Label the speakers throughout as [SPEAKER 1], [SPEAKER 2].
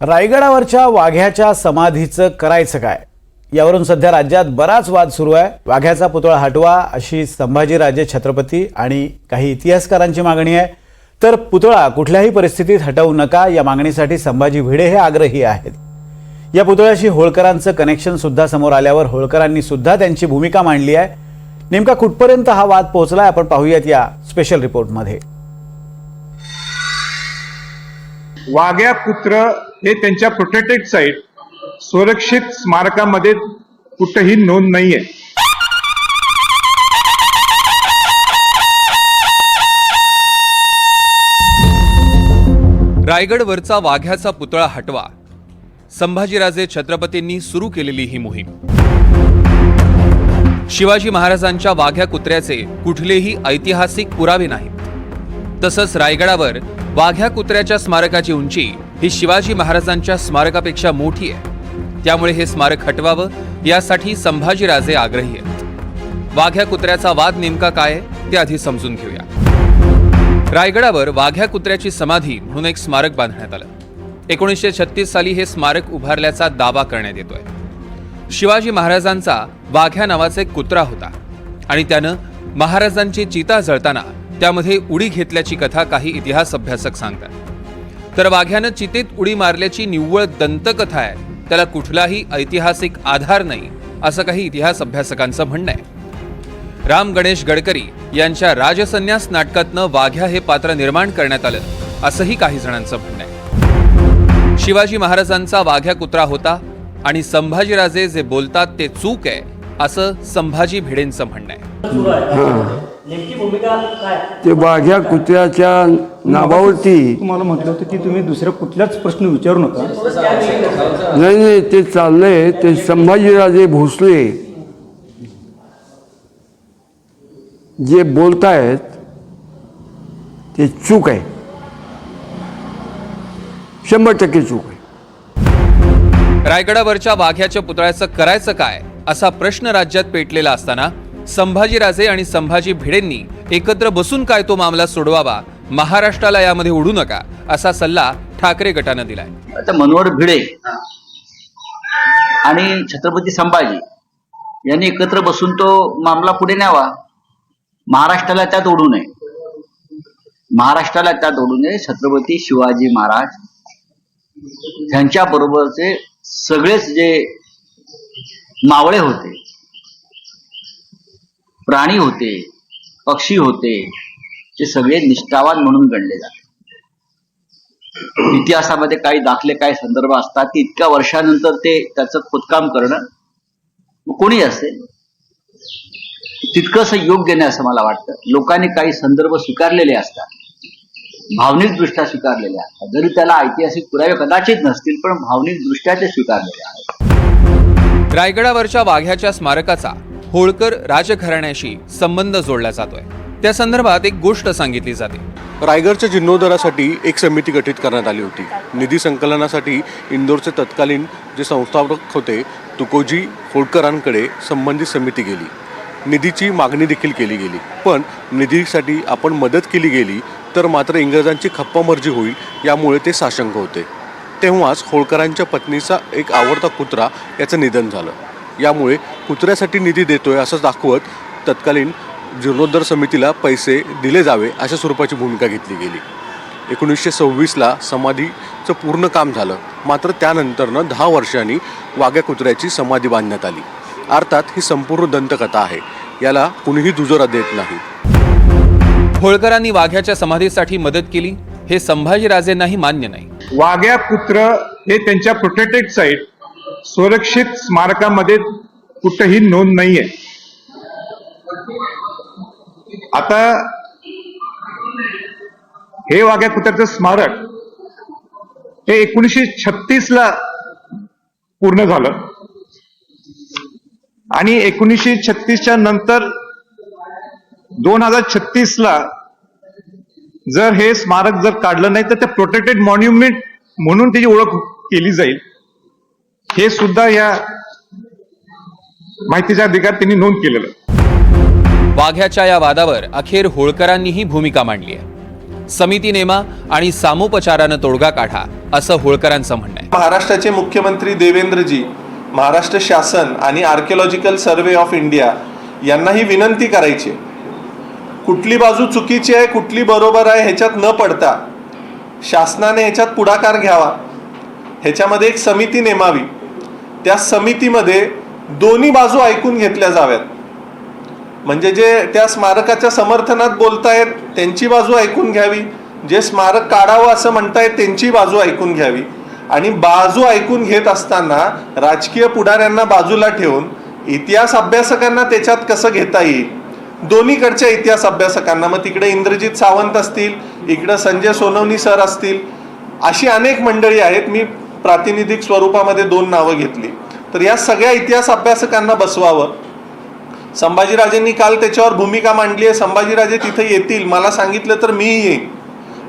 [SPEAKER 1] रायगडावरच्या वाघ्याच्या समाधीचं करायचं काय? यावरून सध्या राज्यात बराच वाद सुरू आहे. वाघ्याचा पुतळा हटवा अशी संभाजीराजे छत्रपती आणि काही इतिहासकारांची मागणी आहे. तर पुतळा कुठल्याही परिस्थितीत हटवू नका. या मागणीसाठी संभाजी भिडे हे आग्रही आहेत. या पुतळ्याशी होळकरांचं कनेक्शन सुद्धा समोर आल्यावर होळकरांनी सुद्धा त्यांची भूमिका मांडली आहे. नेमका कुठपर्यंत हा वाद पोहोचलाय? आपण पाहूयात या स्पेशल रिपोर्टमध्ये
[SPEAKER 2] वाघ्या पुत्र हे त्यांच्या प्रोटेक्टेड साईट सुरक्षित स्मारकामध्ये कुठेही नोंद नाहीये.
[SPEAKER 3] रायगडवरचा वाघ्याचा पुतळा हटवा. संभाजीराजे छत्रपतींनी सुरू केलेली ही मोहीम. शिवाजी महाराजांच्या वाघ्या कुत्र्याचे कुठलेही ऐतिहासिक पुरावे नाहीत. तसंच रायगडावर वाघ्या कुत्र्याच्या स्मारकाची उंची ही शिवाजी महाराजांच्या स्मारकापेक्षा मोठी आहे. त्यामुळे हे स्मारक हटवावं यासाठी संभाजीराजे आग्रही आहेत. वाघ्या कुत्र्याचा वाद नेमका काय ते आधी समजून घेऊया. रायगडावर वाघ्या कुत्र्याची समाधी म्हणून एक स्मारक बांधण्यात आलं. एकोणीसशे छत्तीस साली हे स्मारक उभारल्याचा दावा करण्यात येतोय. शिवाजी महाराजांचा वाघ्या नावाचा एक कुत्रा होता आणि त्यानं महाराजांची चिता जळताना त्यामध्ये उडी घेतल्याची कथा काही इतिहास अभ्यासक सांगतात. तर वाघ्यानं चितेत उडी मारल्याची निव्वळ दंतकथा आहे. त्याला कुठलाही ऐतिहासिक आधार नाही असं काही इतिहास अभ्यासकांचं म्हणणं आहे. राम गणेश गडकरी यांच्या राजसन्यास नाटकातनं वाघ्या हे पात्र निर्माण करण्यात आलं असंही काही जणांचं म्हणणं आहे. शिवाजी महाराजांचा वाघ्या कुत्रा होता आणि संभाजीराजे जे बोलतात ते चूक आहे असं संभाजी भिडेंचं म्हणणं आहे.
[SPEAKER 4] नेमकी भूमिका काय?
[SPEAKER 5] ते वाघ्या कुत्र्याच्या नावावरती.
[SPEAKER 6] तुम्हाला म्हटलं होतं की तुम्ही दुसऱ्या कुठल्याच प्रश्न विचारू नका.
[SPEAKER 5] नाही नाही ते चाललंय. ते संभाजीराजे भोसले जे बोलतायत ते चूक आहे. शंभर टक्के चूक आहे.
[SPEAKER 3] रायगडावरच्या वाघ्याच्या पुतळ्याचं करायचं काय असा प्रश्न राज्यात पेटलेला असताना संभाजीराजे आणि संभाजी भिडेंनी एकत्र बसून काय तो मामला सोडवावा महाराष्ट्राला यामध्ये उडू नका असा सल्ला ठाकरे गटानं दिलाय.
[SPEAKER 7] आता मनोहर भिडे आणि छत्रपती संभाजी यांनी एकत्र बसून तो मामला पुढे न्यावा. महाराष्ट्राला त्यात ओढू नये. महाराष्ट्राला त्यात ओढू नये छत्रपती शिवाजी महाराज त्यांच्या बरोबरचे सगळेच जे मावळे होते प्राणी होते पक्षी होते ते सगळे निष्ठावान म्हणून गणले जाते. इतिहासामध्ये काही दाखले काही संदर्भ असतात की इतक्या वर्षानंतर ते त्याचं खोदकाम करणं कोणी असेल तितकंसं योग्य नाही असं मला वाटतं. लोकांनी काही संदर्भ स्वीकारलेले असतात. भावनिक दृष्ट्या स्वीकारलेले असतात. जरी त्याला ऐतिहासिक पुरावे कदाचित नसतील पण भावनिक दृष्ट्या ते स्वीकारलेले आहेत.
[SPEAKER 3] रायगडावरच्या वाघ्याच्या स्मारकाचा होळकर राजघराण्याशी संबंध जोडला जातोय. त्या संदर्भात एक गोष्ट सांगितली जाते.
[SPEAKER 8] रायगडच्या जीर्णोद्धारासाठी एक समिती गठीत करण्यात आली होती. निधी संकलनासाठी इंदोरचे तत्कालीन जे संस्थापक होते तुकोजी होळकरांकडे संबंधित समिती गेली. निधीची मागणी देखील केली गेली. पण निधीसाठी आपण मदत केली गेली तर मात्र इंग्रजांची खप्पामर्जी होईल यामुळे ते साशंक होते. तेव्हाच होळकरांच्या पत्नीचा एक आवडता कुत्रा याचं निधन झालं. यामुळे कुत्र्यासाठी निधी देतोय असं दाखवत तत्कालीन जीर्णोद्धार समितीला पैसे दिले जावे अशा स्वरूपाची भूमिका घेतली गेली. एकोणीसशे सव्वीसला समाधीचं पूर्ण काम झालं. मात्र त्यानंतरनं दहा वर्षांनी वाघ्या कुत्र्याची समाधी बांधण्यात आली. अर्थात ही संपूर्ण दंतकथा आहे. याला कुणीही दुजोरा देत नाही.
[SPEAKER 3] होळकरांनी वाघ्याच्या समाधीसाठी मदत केली हे संभाजीराजेंनाही मान्य नाही.
[SPEAKER 2] वाघ्या पुत्र हे त्यांच्या प्रोटेक्टेड साईट सुरक्षित स्मारकामध्ये कुठंही नोंद नाहीये. आता हे वाघ्या कुत्र्याचं स्मारक हे एकोणीसशे छत्तीस ला पूर्ण झालं. आणि एकोणीसशे छत्तीसच्या नंतर दोन हजार छत्तीस ला जर हे स्मारक जर काढलं नाही तर ते प्रोटेक्टेड मॉन्युमेंट म्हणून त्याची ओळख केली जाईल. हे सुद्धा या माहितीचा अधिकार त्यांनी नोंद केलेलं.
[SPEAKER 3] वाघ्याच्या या वादावर अखेर होळकरांनीही भूमिका मांडली आहे समिती नेमा आणि सामोपचारानं तोडगा काढा असं होळकरांचं म्हणणं आहे
[SPEAKER 9] महाराष्ट्राचे मुख्यमंत्री देवेंद्रजी महाराष्ट्र शासन आणि आर्किओलॉजिकल सर्वे ऑफ इंडिया यांना ही विनंती करायची. कुठली बाजू चुकीची आहे कुठली बरोबर आहे ह्याच्यात न पडता शासनाने ह्याच्यात पुढाकार घ्यावा ह्याच्यामध्ये एक समिती नेमावी त्या समितीमध्ये दोन्ही बाजू ऐकून घेतल्या जाव्यात. म्हणजे जे त्या स्मारकाच्या समर्थनात बोलतायत त्यांची बाजू ऐकून घ्यावी. जे स्मारक काढावं असं म्हणतायत त्यांची बाजू ऐकून घ्यावी. आणि बाजू ऐकून घेत असताना राजकीय पुढाऱ्यांना बाजूला ठेवून इतिहास अभ्यासकांना त्याच्यात कसं घेता येईल? दोन्हीकडच्या इतिहास अभ्यासकांना. मग तिकडे इंद्रजित सावंत असतील इकडं संजय सोनवणी सर असतील अशी अनेक मंडळी आहेत. मी प्रातिनिधिक स्वरूपामध्ये दोन नावं घेतली. तर या सगळ्या इतिहास अभ्यासकांना बसवावं. संभाजीराजेंनी काल त्याच्यावर भूमिका मांडली आहे. संभाजीराजे तिथे येतील मला सांगितलं तर मीही येईन.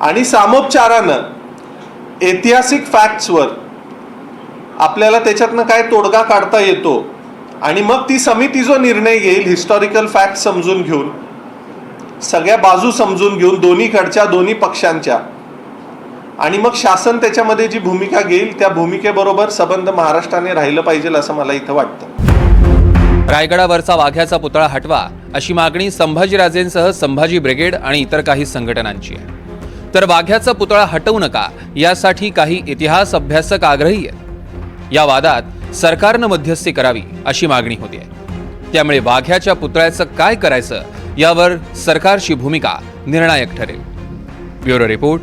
[SPEAKER 9] आणि सामोपचारानं ऐतिहासिक फॅक्ट्सवर आपल्याला त्याच्यातनं काय तोडगा काढता येतो आणि मग ती समिती जो निर्णय घेईल हिस्टॉरिकल फॅक्ट समजून घेऊन सगळ्या बाजू समजून घेऊन दोन्हीकडच्या दोन्ही पक्षांच्या आणि मग शासन त्याच्यामध्ये जी भूमिका घेईल त्या भूमिकेबरोबर संबंध महाराष्ट्राने राहिलं पाहिजे असं मला इथं वाटतं.
[SPEAKER 3] रायगडावरचा वाघ्याचा पुतळा हटवा अशी मागणी संभाजीराजेंसह संभाजी ब्रिगेड आणि इतर काही संघटनांची आहे. तर वाघ्याचा पुतळा हटवू नका यासाठी काही इतिहास अभ्यासक आग्रही आहेत. या वादात सरकारनं मध्यस्थी करावी अशी मागणी होती आहे. त्यामुळे वाघ्याच्या पुतळ्याचं काय करायचं यावर सरकारची भूमिका निर्णायक ठरेल. Bureau report